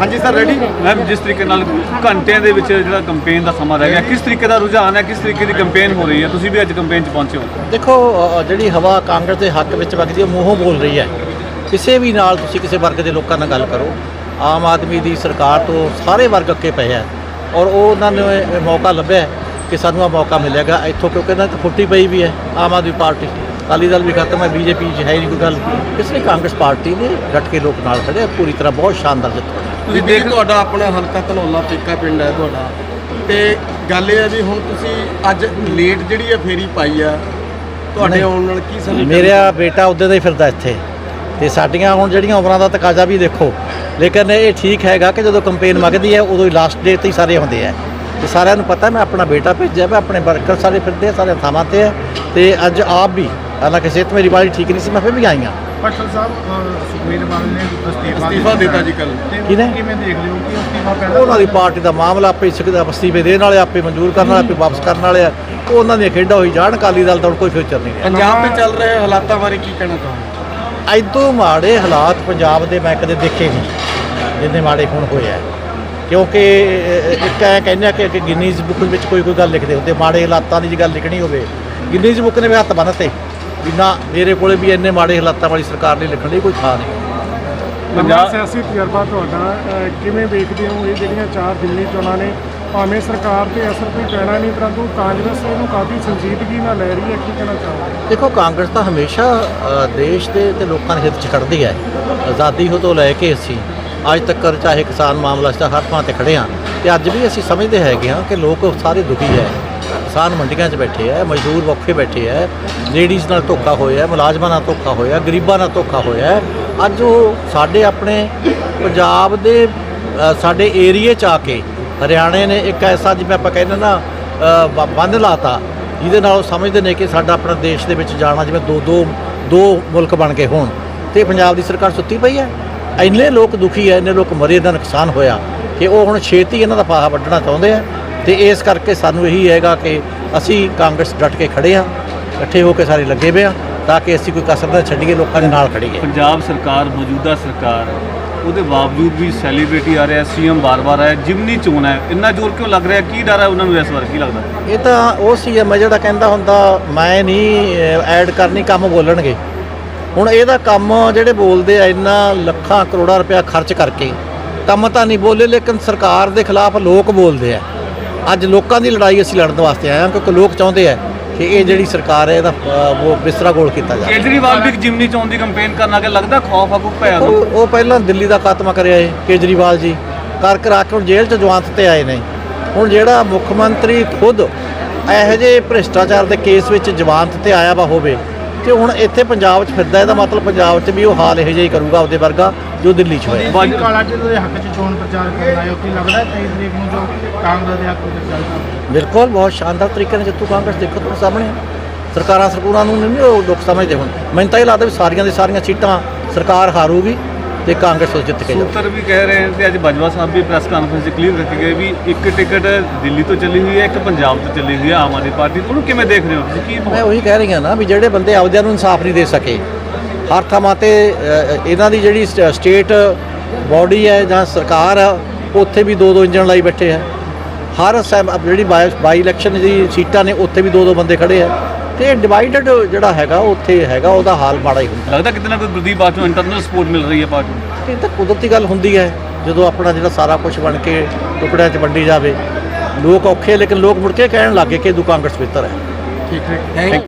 ਹਾਂਜੀ sir ready ma'am ਜਿਸ ਤਰੀਕੇ ਨਾਲ ਘੰਟਿਆਂ ਦੇ ਵਿੱਚ ਜਿਹੜਾ ਕੰਪੇਨ ਦਾ ਸਮਾਂ ਰਹਿ ਗਿਆ ਕਿਸ ਤਰੀਕੇ ਦਾ ਰੁਝਾਨ ਹੈ ਕਿਸ ਤਰੀਕੇ ਦੀ ਕੰਪੇਨ ਹੋ ਰਹੀ ਹੈ? ਤੁਸੀਂ ਵੀ ਅੱਜ ਕੰਪੇਨ 'ਚ ਪਹੁੰਚੇ ਹੋ। ਦੇਖੋ ਅ, ਜਿਹੜੀ ਹਵਾ ਕਾਂਗਰਸ ਦੇ ਹੱਕ ਵਿੱਚ ਵਗਦੀ ਹੈ ਮੂੰਹੋਂ ਬੋਲ ਰਹੀ ਹੈ। ਕਿਸੇ ਵੀ ਨਾਲ ਤੁਸੀਂ ਕਿਸੇ ਵਰਗ ਦੇ ਲੋਕਾਂ ਨਾਲ ਗੱਲ ਕਰੋ। ਆਮ ਆਦਮੀ ਦੀ ਸਰਕਾਰ ਤੋਂ ਸਾਰੇ ਵਰਗ ਅੱਕੇ ਪਏ ਹੈ ਔਰ ਉਹ ਉਹਨਾਂ ਨੂੰ ਇਹ ਮੌਕਾ ਲੱਭਿਆ ਹੈ ਕਿ ਸਾਨੂੰ ਆ ਮੌਕਾ ਮਿਲੇਗਾ ਇੱਥੋਂ ਕਿਉਂਕਿ ਇਹਨਾਂ ਦੀ ਫੁੱਟੀ ਪਈ ਵੀ ਹੈ ਆਮ ਆਦਮੀ ਪਾਰਟੀ। ਅਕਾਲੀ ਦਲ ਵੀ ਖਤਮ ਹੈ ਬੀਜੇਪੀ 'ਚ ਹੈ ਹੀ ਨਹੀਂ ਕੋਈ ਗੱਲ। ਇਸ ਲਈ ਕਾਂਗਰਸ ਪਾਰਟੀ ਨੇ ਡਟ ਕੇ ਲੋਕ ਨਾਲ ਖੜੇ ਪੂਰੀ ਤਰ੍ਹਾਂ ਬਹੁਤ ਸ਼ਾਨਦਾਰ ਜਿੱਤ। ਹੋਈ। ਤੁਸੀਂ ਦੇਖ ਤੁਹਾਡਾ ਆਪਣਾ ਹਲਕਾ ਧਨੌਲਾ ਪੇਕਾ ਪਿੰਡ ਹੈ ਤੁਹਾਡਾ। ਤੇ ਗੱਲ ਇਹ ਹੈ ਵੀ ਹੁਣ ਤੁਸੀਂ ਅੱਜ ਲੇਟ ਜਿਹੜੀ ਹੈ ਫੇਰੀ ਪਾਈ ਆ ਤੁਹਾਡੇ। ਆਉਣ ਨਾਲ ਕੀ ਸਮਝ ਮੇਰਾ ਬੇਟਾ ਉਹਦੇ ਦਾ ਹੀ ਫਿਰਦਾ ਇੱਥੇ। ਤੇ ਸਾਡੀਆਂ ਹੁਣ ਜਿਹੜੀਆਂ ਉਮਰਾਂ ਦਾ ਤਕਾਜ਼ਾ ਵੀ ਦੇਖੋ ਲੇਕਿਨ ਇਹ ਠੀਕ ਹੈਗਾ ਕਿ ਜਦੋਂ ਕੰਪੇਨ ਮੰਗਦੀ ਹੈ ਉਦੋਂ ਹੀ ਲਾਸਟ ਡੇ ਤੇ ਹੀ ਸਾਰੇ ਹੁੰਦੇ ਆ। ਤੇ ਸਾਰਿਆਂ ਨੂੰ ਪਤਾ ਮੈਂ ਆਪਣਾ ਬੇਟਾ ਭੇਜਿਆ ਮੈਂ ਆਪਣੇ ਵਰਕਰ ਸਾਰੇ ਫਿਰਦੇ ਆ ਸਾਰੇ ਥਾਵਾਂ ਤੇ ਆ। ਤੇ ਅੱਜ ਆਪ ਵੀ ਹਾਲਾਂਕਿ ਸਿਹਤ ਮੇਰੀ ਬਾਲੀ ਠੀਕ ਨਹੀਂ ਸੀ ਮੈਂ ਫਿਰ ਵੀ ਆਈ ਹਾਂ। ਪਟਲ ਸਾਹਿਬ ਅਹ ਸੁਖਬੀਰ ਬਾਦਲ ਨੇ ਅਸਤੀਫਾ ਅਸਤੀਫਾ ਦਿੱਤਾ ਜੀ ਕੱਲ ਕਿਹਨੇ? ਕਿਵੇਂ ਦੇਖ ਲਿਓ ਕਿ ਅਸਤੀਫਾ ਪਹਿਲਾਂ ਉਹਨਾਂ ਦੀ ਪਾਰਟੀ ਦਾ ਮਾਮਲਾ ਆਪੇ ਸਿੱਖਦਾ ਵਸਤੀਫੇ ਦੇਣ ਵਾਲੇ ਆਪੇ ਮਨਜ਼ੂਰ ਕਰਨ ਵਾਲੇ ਆਪੇ ਵਾਪਸ ਕਰਨ ਵਾਲੇ ਆ। ਉਹ ਉਹਨਾਂ ਦੀਆਂ ਖੇਡਾਂ ਹੋਈ ਜਾਣ ਅਕਾਲੀ ਦਲ ਦਾ ਹੁਣ ਕੋਈ ਫਿਊਚਰ ਨਹੀਂ ਹੈ ਪੰਜਾਬ 'ਤੇ ਚੱਲ ਰਹੇ ਹਾਲਾਤਾਂ ਬਾਰੇ ਕੀ ਕਹਿਣਾ ਚਾਹੁੰਦੇ ਐਦੋਂ ਮਾੜੇ ਹਾਲਾਤ ਪੰਜਾਬ ਦੇ ਮੈਂ ਕਦੇ ਦੇਖੇ ਨਹੀਂ ਜਿੰਨੇ ਮਾੜੇ ਹੁਣ ਹੋਏ ਆ। ਕਿਉਂਕਿ ਇੱਕ ਐ ਕਹਿੰਦੇ ਆ ਕਿ ਗਿਨੀਜ਼ ਬੁੱਕ ਵਿੱਚ ਕੋਈ ਕੋਈ ਗੱਲ ਲਿਖਦੇ ਹੁੰਦੇ ਮਾੜੇ ਹਾਲਾਤਾਂ ਦੀ ਜੇ ਗੱਲ ਲਿਖਣੀ ਹੋਵੇ ਗਿਨੀਜ਼ ਬੁੱਕ ਨੇ ਵੀ ਹੱਥ ਬੰਨ੍ਹਤੇ ਵੀ ਨਾ ਮੇਰੇ ਕੋਲੇ ਵੀ ਇੰਨੇ ਮਾੜੇ ਹਾਲਾਤਾਂ ਵਾਲੀ ਸਰਕਾਰ ਨਹੀਂ ਲਿਖਣ ਲਈ ਕੋਈ ਥਾਂ ਨਹੀਂ। ਪੰਜਾਬ ਸਿਆਸੀ ਤਜਰਬਾ ਤੁਹਾਡਾ ਕਿਵੇਂ ਵੇਖਦੇ ਹੋ? ਇਹ ਜਿਹੜੀਆਂ ਚਾਰ ਦਿੱਲੀ ਚੋਣਾਂ ਨੇ ਭਾਵੇਂ ਸਰਕਾਰ ਤੇ ਅਸਰ ਕੋਈ ਪੈਣਾ ਨਹੀਂ ਪਰੰਤੂ ਕਾਂਗਰਸ ਇਹਨੂੰ ਕਾਫੀ ਸੰਜੀਦਗੀ ਨਾਲ ਲੈ ਰਹੀ ਹੈ। ਕੀ ਕਹਿਣਾ ਚਾਹੋਗੇ? ਦੇਖੋ ਕਾਂਗਰਸ ਤਾਂ ਹਮੇਸ਼ਾ ਦੇਸ਼ ਦੇ ਤੇ ਲੋਕਾਂ ਦੇ ਹਿੱਤ 'ਚ ਖੜਦੀ ਹੈ। ਆਜ਼ਾਦੀ ਹੋ ਤੋਂ ਲੈ ਕੇ ਅਸੀਂ ਅੱਜ ਤੱਕ ਚਾਹੇ ਕਿਸਾਨ ਮਾਮਲਾ ਤਾਂ ਹਰ ਥਾਂ ਤੇ ਖੜੇ ਹਾਂ। ਤੇ ਅੱਜ ਵੀ ਅਸੀਂ ਸਮਝਦੇ ਹੈਗੇ ਹਾਂ ਕਿ ਲੋਕ ਸਾਰੇ ਦੁਖੀ ਹੈ। ਕਿਸਾਨ ਮੰਡੀਆਂ 'ਚ ਬੈਠੇ ਹੈ ਮਜ਼ਦੂਰ ਔਖੇ ਬੈਠੇ ਹੈ ਲੇਡੀਜ਼ ਨਾਲ ਧੋਖਾ ਹੋਇਆ ਮੁਲਾਜ਼ਮਾਂ ਨਾਲ ਧੋਖਾ ਹੋਇਆ ਗਰੀਬਾਂ ਨਾਲ ਧੋਖਾ ਹੋਇਆ। ਅੱਜ ਉਹ ਸਾਡੇ ਆਪਣੇ ਪੰਜਾਬ ਦੇ ਸਾਡੇ ਏਰੀਏ 'ਚ ਆ ਕੇ ਹਰਿਆਣੇ ਨੇ ਇੱਕ ਐਸਾ ਜਿਵੇਂ ਆਪਾਂ ਕਹਿੰਦੇ ਨਾ ਅ, ਬ- ਬੰਦ ਲਾਤਾ ਜਿਹਦੇ ਨਾਲ ਉਹ ਸਮਝਦੇ ਨੇ ਕਿ ਸਾਡਾ ਆਪਣਾ ਦੇਸ਼ ਦੇ ਵਿੱਚ ਜਾਣਾ ਜਿਵੇਂ ਦੋ ਦੋ ਦੋ ਮੁਲਕ ਬਣ ਕੇ ਹੋਣ। ਤੇ ਪੰਜਾਬ ਦੀ ਸਰਕਾਰ ਸੁੱਤੀ ਪਈ ਹੈ। ਇੰਨੇ ਲੋਕ ਦੁਖੀ ਹੈ ਇੰਨੇ ਲੋਕ ਮਰੇ ਦਾ ਨੁਕਸਾਨ ਹੋਇਆ ਕਿ ਉਹ ਹੁਣ ਛੇਤੀ ਇਹਨਾਂ ਦਾ ਪਾਹਾ ਵੱਢਣਾ ਚਾਹੁੰਦੇ ਆ। ਤੇ ਇਸ ਕਰਕੇ ਸਾਨੂੰ ਇਹੀ ਹੈਗਾ ਕਿ ਅਸੀਂ ਕਾਂਗਰਸ ਡਟ ਕੇ ਖੜੇ ਆ ਇਕੱਠੇ ਹੋ ਕੇ ਸਾਰੇ ਲੱਗੇ ਪਏ ਆ ਤਾਂ ਕਿ ਅਸੀਂ ਕੋਈ ਕਸਰ ਨਾ ਛੱਡੀਏ ਲੋਕਾਂ ਦੇ ਨਾਲ ਖੜੀਏ ਪੰਜਾਬ ਸਰਕਾਰ ਮੌਜੂਦਾ ਸਰਕਾਰ ਉਹਦੇ ਬਾਵਜੂਦ ਵੀ ਸੈਲੀਬ੍ਰਿਟੀ ਆ ਰਿਹਾ ਸੀਐਮ ਬਾਰ-ਬਾਰ ਆਇਆ ਜਿਮਨੀ ਚੋਣ ਹੈ ਇੰਨਾ ਜ਼ੋਰ ਕਿਉਂ ਲੱਗ ਰਿਹਾ? ਕੀ ਡਰ ਹੈ ਉਹਨਾਂ ਨੂੰ ਇਸ ਵਾਰ? ਕੀ ਲੱਗਦਾ? ਇਹ ਤਾਂ ਉਹ ਸੀ ਮੈਂ ਜਿਹੜਾ ਕਹਿੰਦਾ ਹੁੰਦਾ ਮੈਂ ਨਹੀਂ ਐਡ ਕਰਨੀ ਕੰਮ ਬੋਲਣਗੇ। ਹੁਣ ਇਹਦਾ ਕੰਮ ਜਿਹੜੇ ਬੋਲਦੇ ਆ ਇੰਨਾ ਲੱਖਾਂ ਕਰੋੜਾਂ ਰੁਪਇਆ ਖਰਚ ਕਰਕੇ ਕੰਮ ਤਾਂ ਨਹੀਂ ਬੋਲੇ ਲੇਕਿਨ ਸਰਕਾਰ ਦੇ ਖਿਲਾਫ ਲੋਕ ਬੋਲਦੇ ਆ। ਅੱਜ ਲੋਕਾਂ ਦੀ ਲੜਾਈ ਅਸੀਂ ਲੜਨ ਵਾਸਤੇ ਆਏ ਹਾਂ ਕਿਉਂਕਿ ਲੋਕ ਚਾਹੁੰਦੇ ਆ ਕਿ ਇਹ ਜਿਹੜੀ ਸਰਕਾਰ ਹੈ ਇਹਦਾ ਉਹ ਬਿਸਤਰਾ ਗੋਲ ਕੀਤਾ ਜਾਵੇ। ਕੇਜਰੀਵਾਲ ਵੀ ਇੱਕ ਜਿਮਨੀ ਚੋਣ ਦੀ ਕੰਪੇਨ ਕਰਨ ਲੱਗੇ ਲੱਗਦਾ ਖੌਫ ਆਗੂ ਪਿਆ ਨੂੰ ਉਹ ਉਹ ਪਹਿਲਾਂ ਦਿੱਲੀ ਦਾ ਖਾਤਮਾ ਕਰਿਆ ਏ ਕੇਜਰੀਵਾਲ ਜੀ। ਕਰ ਕਰਾ ਕੇ ਹੁਣ ਜੇਲ੍ਹ 'ਚ ਜਵਾਨਤ ਤੇ ਆਏ ਨੇ। ਹੁਣ ਜਿਹੜਾ ਮੁੱਖ ਮੰਤਰੀ ਖੁਦ ਇਹੋ ਜਿਹੇ ਭ੍ਰਿਸ਼ਟਾਚਾਰ ਦੇ ਕੇਸ ਵਿੱਚ ਜਵਾਨਤ ਤੇ ਆਇਆ ਵਾ ਹੋਵੇ ਤੇ ਹੁਣ ਇੱਥੇ ਪੰਜਾਬ 'ਚ ਫਿਰਦਾ ਇਹਦਾ ਮਤਲਬ ਪੰਜਾਬ 'ਚ ਵੀ ਉਹ ਹਾਲ ਇਹੋ ਜਿਹਾ ਹੀ ਕਰੂਗਾ ਆਪਦੇ ਵਰਗਾ ਜੋ ਦਿੱਲੀ 'ਚ ਹੋਇਆ। ਬਾਜ- ਕਾਲਾ ਢਿੱਲੋਂ ਦੇ ਹੱਕ 'ਚ ਚੋਣ ਪ੍ਰਚਾਰ ਕਰਨ ਆਏ ਉੱਥੇ ਲੱਗਦਾ ਹੈ 23 ਤਰੀਕ ਨੂੰ ਜੋ ਕਾਂਗਰਸ ਦੇ ਹੱਕ ਵਿੱਚ ਚੱਲਦਾ ਬਿਲਕੁਲ ਬਹੁਤ ਸ਼ਾਨਦਾਰ ਤਰੀਕੇ ਨਾਲ ਜਿੱਤੂ ਕਾਂਗਰਸ ਦੇਖੋ ਤੁਹਾਡੇ ਸਾਹਮਣੇ। ਸਰਕਾਰਾਂ ਸਰਕੂਰਾਂ ਨੂੰ ਨਹੀਂ ਉਹ ਲੋਕ ਸਮਝਦੇ ਹੁਣ। ਮੈਨੂੰ ਤਾਂ ਇਹ ਲੱਗਦਾ ਵੀ ਸਾਰੀਆਂ ਦੀ ਸਾਰੀਆਂ ਸੀਟਾਂ ਸਰਕਾਰ ਹਾਰੂਗੀ। ਤੇ ਕਾਂਗਰਸ ਉਹ ਜਿੱਤ ਕੇ ਜਾਊ ਸੂਤਰ ਵੀ ਕਹਿ ਰਹੇ ਹਨ ਤੇ ਅੱਜ ਬਾਜਵਾ ਸਾਹਿਬ ਵੀ ਪ੍ਰੈਸ ਕਾਨਫਰੰਸ 'ਚ ਕਲੀਅਰ ਕਰਕੇ ਗਏ ਵੀ ਇੱਕ ਟਿਕਟ ਦਿੱਲੀ ਤੋਂ ਚੱਲੀ ਹੋਈ ਹੈ ਇੱਕ ਪੰਜਾਬ ਤੋਂ ਚੱਲੀ ਹੋਈ ਹੈ ਆਮ ਆਦਮੀ ਪਾਰਟੀ। ਤੋਂ। ਉਹਨੂੰ ਕਿਵੇਂ ਦੇਖ ਰਹੇ ਹੋ ਤੁਸੀਂ? ਕੀ ਮੈਂ ਉਹੀ ਕਹਿ ਰਹੀ ਹਾਂ ਨਾ ਵੀ ਜਿਹੜੇ ਬੰਦੇ ਆਪਦਿਆਂ ਨੂੰ ਇਨਸਾਫ ਨਹੀਂ ਦੇ ਸਕੇ ਹਰ ਥਾਂ ਤੇ ਇਹਨਾਂ ਦੀ ਜਿਹੜੀ ਸਟ- ਸਟੇਟ ਬਾਡੀ ਹੈ ਜਾਂ ਸਰਕਾਰ ਆ ਉੱਥੇ ਵੀ ਦੋ ਦੋ ਇੰਜਣ ਲਾਈ ਬੈਠੇ ਆ। ਹਰ ਜਿਹੜੀ ਬਾਈ ਇਲੈਕਸ਼ਨ ਦੀ ਸੀਟਾਂ ਨੇ ਉੱਥੇ ਵੀ ਦੋ ਦੋ ਬੰਦੇ ਖੜੇ ਆ। ਤੇ ਡਿਵਾਈਡਡ ਜਿਹੜਾ ਹੈਗਾ ਉੱਥੇ ਹੈਗਾ ਉਹਦਾ ਹਾਲ ਮਾੜਾ ਹੀ ਹੁੰਦਾ। ਲੱਗਦਾ ਕਿਤੇ ਨਾ ਕੋਈ ਗੁਰਦੀਪ ਬਾਜਵਾ ਨੂੰ ਇੰਟਰਨਲ ਸਪੋਰਟ ਮਿਲ ਰਹੀ ਹੈ ਪਾਰਟੀ ਨੂੰ। ਇਹ ਤਾਂ ਕੁਦਰਤੀ ਗੱਲ ਹੁੰਦੀ ਹੈ। ਜਦੋਂ ਆਪਣਾ ਜਿਹੜਾ ਸਾਰਾ ਕੁਝ ਬਣ ਕੇ ਟੁਕੜਿਆਂ 'ਚ ਵੰਡੀ ਜਾਵੇ ਲੋਕ ਔਖੇ ਲੇਕਿਨ ਲੋਕ ਮੁੜ ਕੇ ਕਹਿਣ ਲੱਗੇ ਕਿ ਦੂ ਕਾਂਗਰਸ ਬਿਹਤਰ ਹੈ। ਠੀਕ ਹੈ ਥੈਂਕ